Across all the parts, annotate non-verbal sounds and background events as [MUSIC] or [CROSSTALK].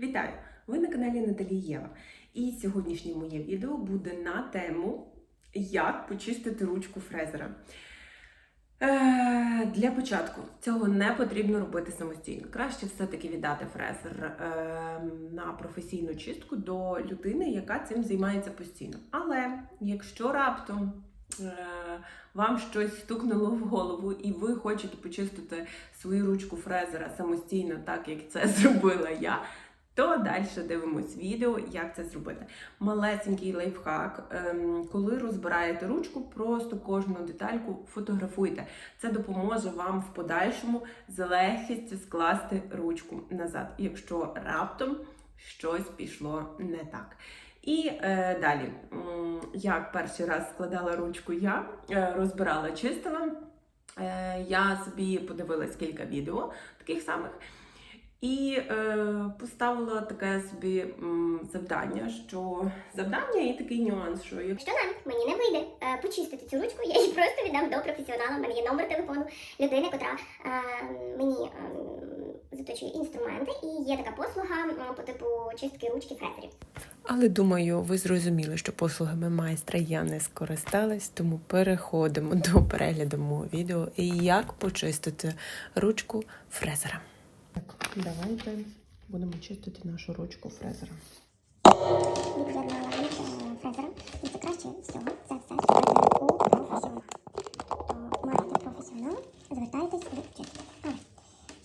Вітаю! Ви на каналі Наталі Єва. І сьогоднішнє моє відео буде на тему як почистити ручку фрезера. Е, для початку цього не потрібно робити самостійно. Краще все-таки віддати фрезер е, на професійну чистку до людини, яка цим займається постійно. Але якщо раптом е, вам щось стукнуло в голову, і ви хочете почистити свою ручку фрезера самостійно, так як це [LAUGHS] зробила я, то далі дивимось відео, як це зробити. Малесенький лайфхак. ем, Коли розбираєте ручку, просто кожну детальку фотографуйте. Це допоможе вам в подальшому з легкістю скласти ручку назад, якщо раптом щось пішло не так. І е, далі, як перший раз складала ручку я, е, розбирала, чистила. Е, я собі подивилась кілька відео таких самих. І е, поставила таке собі м, завдання, що завдання і такий нюанс, що якщо Якщо навіть мені не вийде е, почистити цю ручку, я її просто віддам до професіонала. У мене є номер телефону людини, котра е, мені е, заточує інструменти, і є така послуга по типу чистки ручки фрезерів. Але думаю, ви зрозуміли, що послугами майстра я не скористалась, тому переходимо до перегляду мого відео і як почистити ручку фрезера. Так, давайте будемо чистити нашу ручку фрезера. Від'єднала від е, фрезера, і це краще всього це все зробити у професіонала. То маєте професіонала, звертайтесь чистите. Але,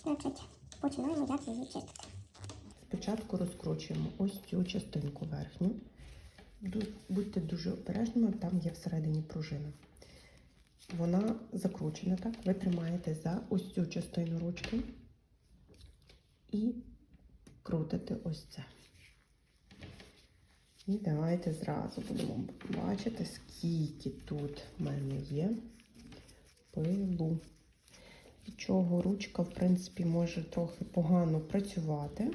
значить, починаємо як її чистити. Спочатку розкручуємо ось цю частинку верхню. Будьте дуже обережними, там є всередині пружина. Вона закручена, так? Ви тримаєте за ось цю частину ручки і крутите ось це. І давайте зразу будемо бачити, скільки тут в мене є пилу. Від чого ручка, в принципі, може трохи погано працювати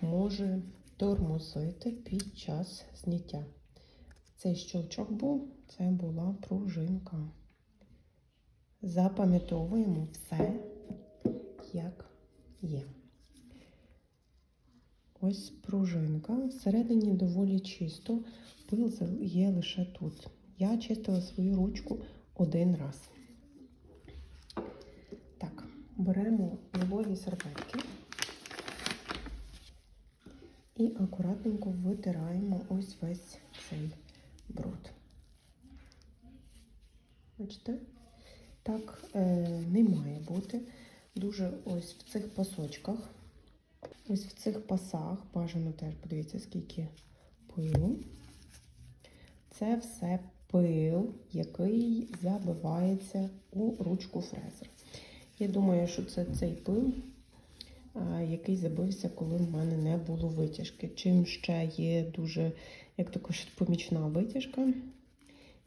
може тормозити під час зняття. Цей щелчок був, це була пружинка. Запам'ятовуємо все, як є. Ось пружинка. Всередині доволі чисто. Пил є лише тут. Я чистила свою ручку один раз. Так, беремо вологі серветки. І акуратненько витираємо ось весь цей бруд. Бачите? Так е, не має бути. Дуже ось в цих пасочках, ось в цих пасах, бажано теж подивіться, скільки пилу. Це все пил, який забивається у ручку фрезера. Я думаю, що це цей пил, який забився, коли в мене не було витяжки. Чим ще є дуже, як то кажуть, помічна витяжка.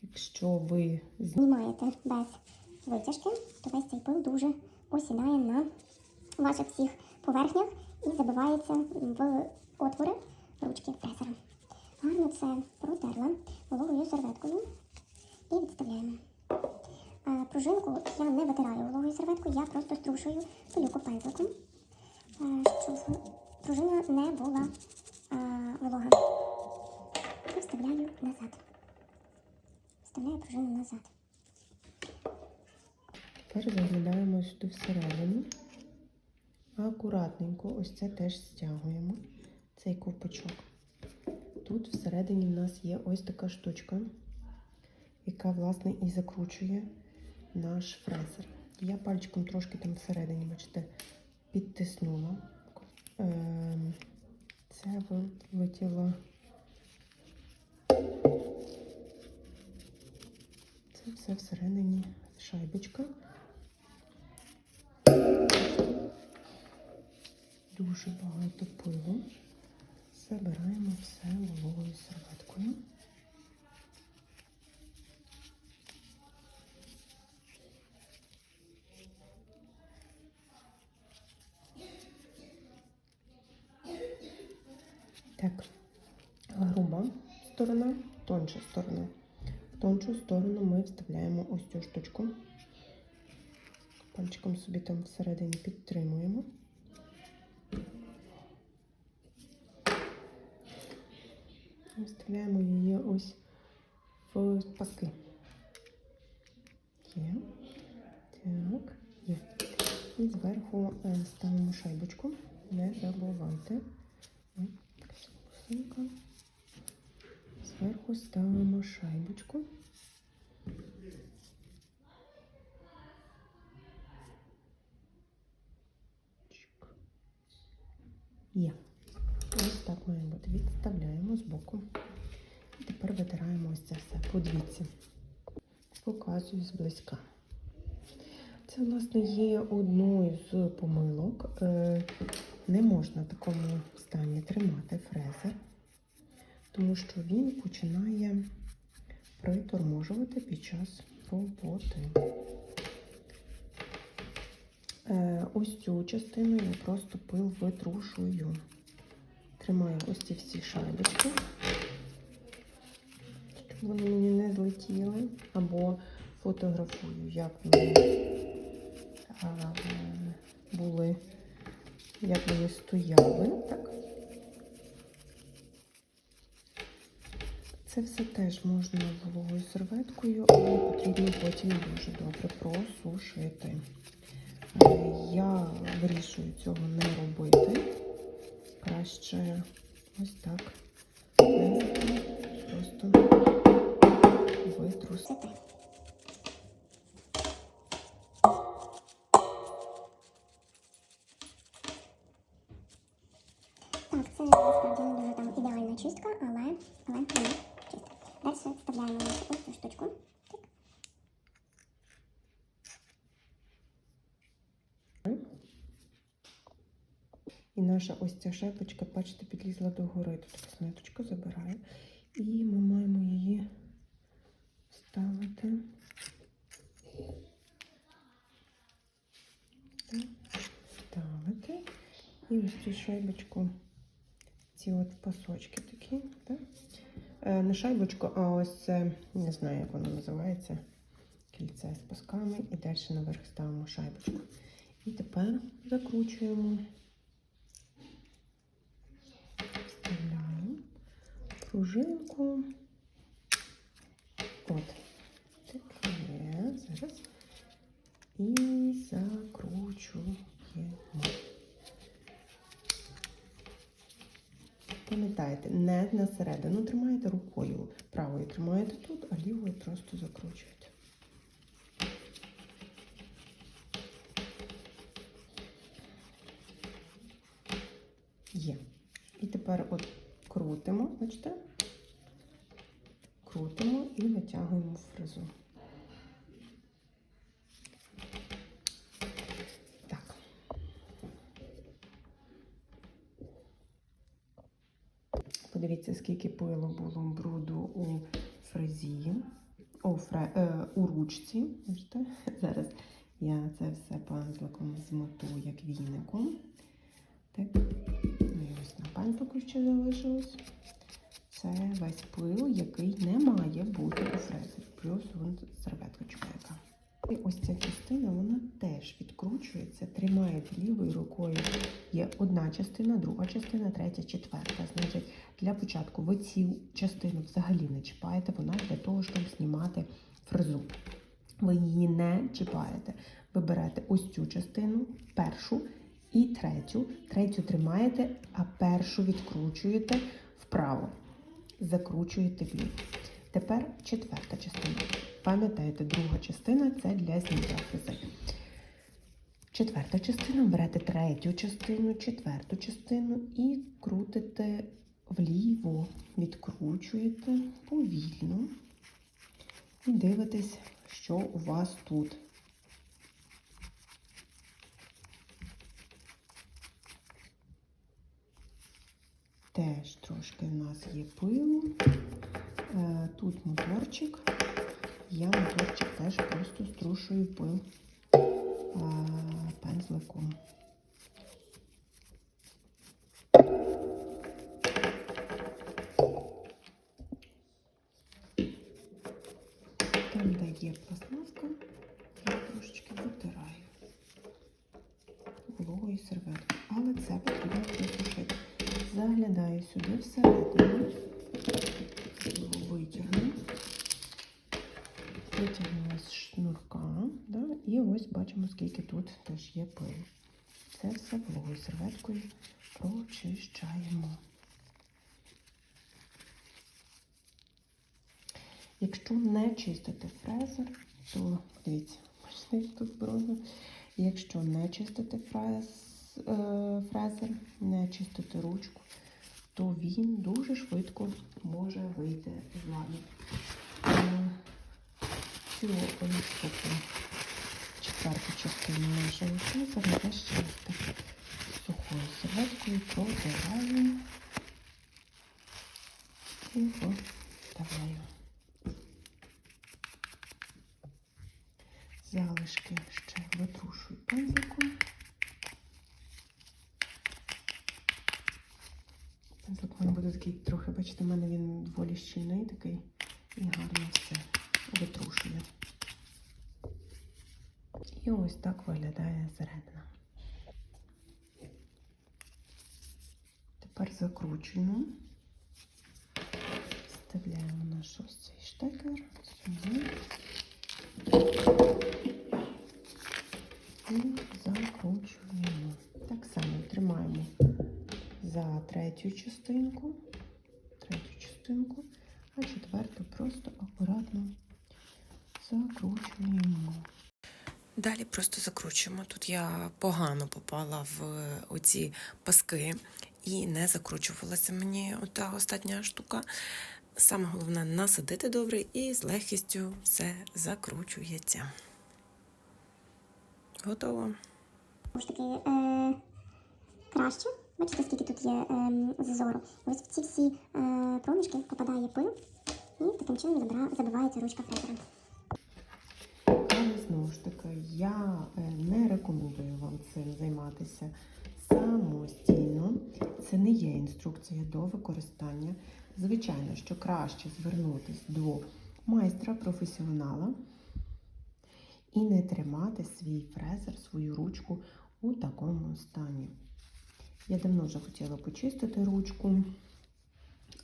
Якщо ви Знімаєте без витяжки, то весь цей пил дуже осідає на ваших всіх поверхнях і забивається в отвори ручки фрезера. Гарно це протерла вологою серветкою і відставляємо. Пружинку я не витираю вологою серветкою, я просто струшую пилюку пензликом, щоб пружина не була волога. І вставляю назад. Вставляю пружину назад. Тепер заглядаємо сюди всередину. Акуратненько, ось це теж стягуємо, цей ковпачок. Тут всередині в нас є ось така штучка, яка, власне, і закручує наш фрезер. Я пальчиком трошки там всередині, бачите, підтиснула. Ем, Це ви- витягла. Це все всередині шайбочка. Дуже багато пилу. Забираємо все вологою серветкою. Так, груба сторона, тонша сторона. В тоншу сторону ми вставляємо ось цю штучку. Пальчиком собі там всередині підтримуємо. І Вставляємо її ось в паски. Є. Так, є. І зверху е, ставимо шайбочку. Не забувайте. Зверху ставимо шайбочку. Чик. Є. Ось так має бути. Відставляємо збоку. І тепер витираємо ось це все. Подивіться. Показую зблизька. Це, власне, є одною з помилок. Е, Не можна в такому стані тримати фрезер, тому що він починає приторможувати під час роботи. Е, Ось цю частину я просто пил витрушую. Тримаю ось ці всі шайбочки, вони мені не злетіли. Або фотографую, як вони а, були, як вони стояли. Так. Це все теж можна вологою серветкою, але потрібно потім дуже добре просушити. Я вирішую цього не робити. Краще ось так. Просто витрусити. Так, це насправді не дуже там ідеальна чистка, але, але вона чиста. Далі вставляємо нашу ось цю штучку. І наша ось ця шайбочка, бачите, підлізла до гори. Тут така ниточка забирає. І ми маємо її ставити. Ставити. І ось цю шайбочку, ці от пасочки такі, так? Е, не шайбочку, а ось це, не знаю, як воно називається. Кільце з пасками. І далі наверх ставимо шайбочку. І тепер закручуємо. Вставляю пружинку. От. Є. І закручуємо. Пам'ятайте, не на середину тримаєте рукою. Правою тримаєте тут, а лівою просто закручуєте. Є. І тепер от крутимо, бачите? Крутимо і витягуємо фрезу. Так. Подивіться, скільки пилу було бруду у фрезі, у, фре, е, у ручці. Бачите? [LAUGHS] Зараз я це все пензликом змоту як віником. Так. Ну і ось на пензлику ще залишилось. Це весь пил, який не має бути у фрезері. Плюс вон серветочка яка. І ось ця частина, вона теж відкручується, тримаєте лівою рукою. Є одна частина, друга частина, третя, четверта. Значить, для початку ви цю частину взагалі не чіпаєте, вона для того, щоб знімати фрезу. Ви її не чіпаєте. Ви берете ось цю частину, першу і третю. Третю тримаєте, а першу відкручуєте вправо. Закручуєте вліво. Тепер четверта частина. Пам'ятаєте, друга частина це для зняття фрези. Четверта частина берете третю частину, четверту частину і крутите вліво, відкручуєте повільно і дивитесь, що у вас тут. Теж трошки в нас є пилу. Е, Тут моторчик. Я моторчик теж просто струшую пил е, пензликом. Там, де є пластмаска, я трошечки витираю вологою серветкою. Але це потрібно просушити. Заглядаю сюди всередину, його витягну, витягнула з шнурка, да? і ось бачимо, скільки тут теж є пилу. Це все вологою серветкою прочищаю. Якщо не чистити фрезер, то дивіться, бачите, тут брудно. Якщо не чистити е, фрезер, не чистити ручку, то він дуже швидко може вийти з ладу. Е, Цю четверту частину нашого фрезера теж чисти сухою серветкою протираю і вставляю. Залишки ще витрушую пензиком. Пензлик у мене буде такий трохи, бачите, в мене він доволі щільний такий і гарно все витрушує. І ось так виглядає зсередина. Тепер закручуємо. Вставляємо наш ось цей штекер сюди. І закручуємо. Так само тримаємо за третю частинку, третю а четверту просто акуратно закручуємо. Далі просто закручуємо. Тут я погано попала в оці паски і не закручувалася мені ота остання штука. Саме головне насадити добре і з легкістю все закручується. Готово. Знову таки, е, краще. Бачите, скільки тут є е, зазору. Ось в ці всі е, проміжки попадає пил, і таким чином забивається ручка фрезера. Знову ж таки, я е, не рекомендую вам цим займатися самостійно. Це не є інструкція до використання. Звичайно, що краще звернутися до майстра, професіонала і не тримати свій фрезер, свою ручку у такому стані. Я давно вже хотіла почистити ручку,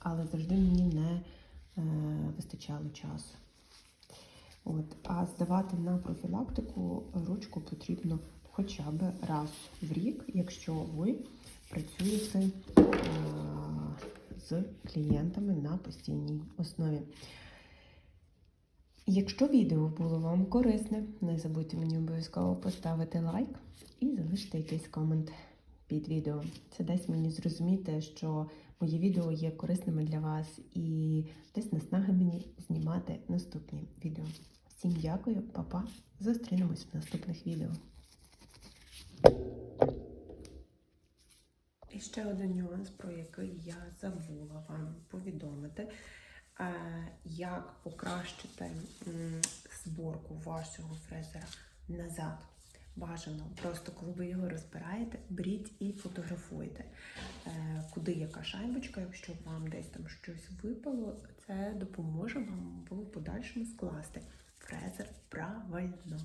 але завжди мені не е, вистачало часу. От, а здавати на профілактику ручку потрібно хоча б раз в рік, якщо ви працюєте е, з клієнтами на постійній основі. Якщо відео було вам корисне, не забудьте мені обов'язково поставити лайк і залишити якийсь комент під відео. Це дасть мені зрозуміти, що мої відео є корисними для вас і дасть наснаги мені знімати наступні відео. Всім дякую, па-па. Зустрінемось в наступних відео. І ще один нюанс, про який я забула вам повідомити. Е, Як покращити зборку вашого фрезера назад. Бажано, просто коли ви його розбираєте, беріть і фотографуйте, Е, куди яка шайбочка, якщо вам десь там щось випало, це допоможе вам в подальшому скласти фрезер правильно.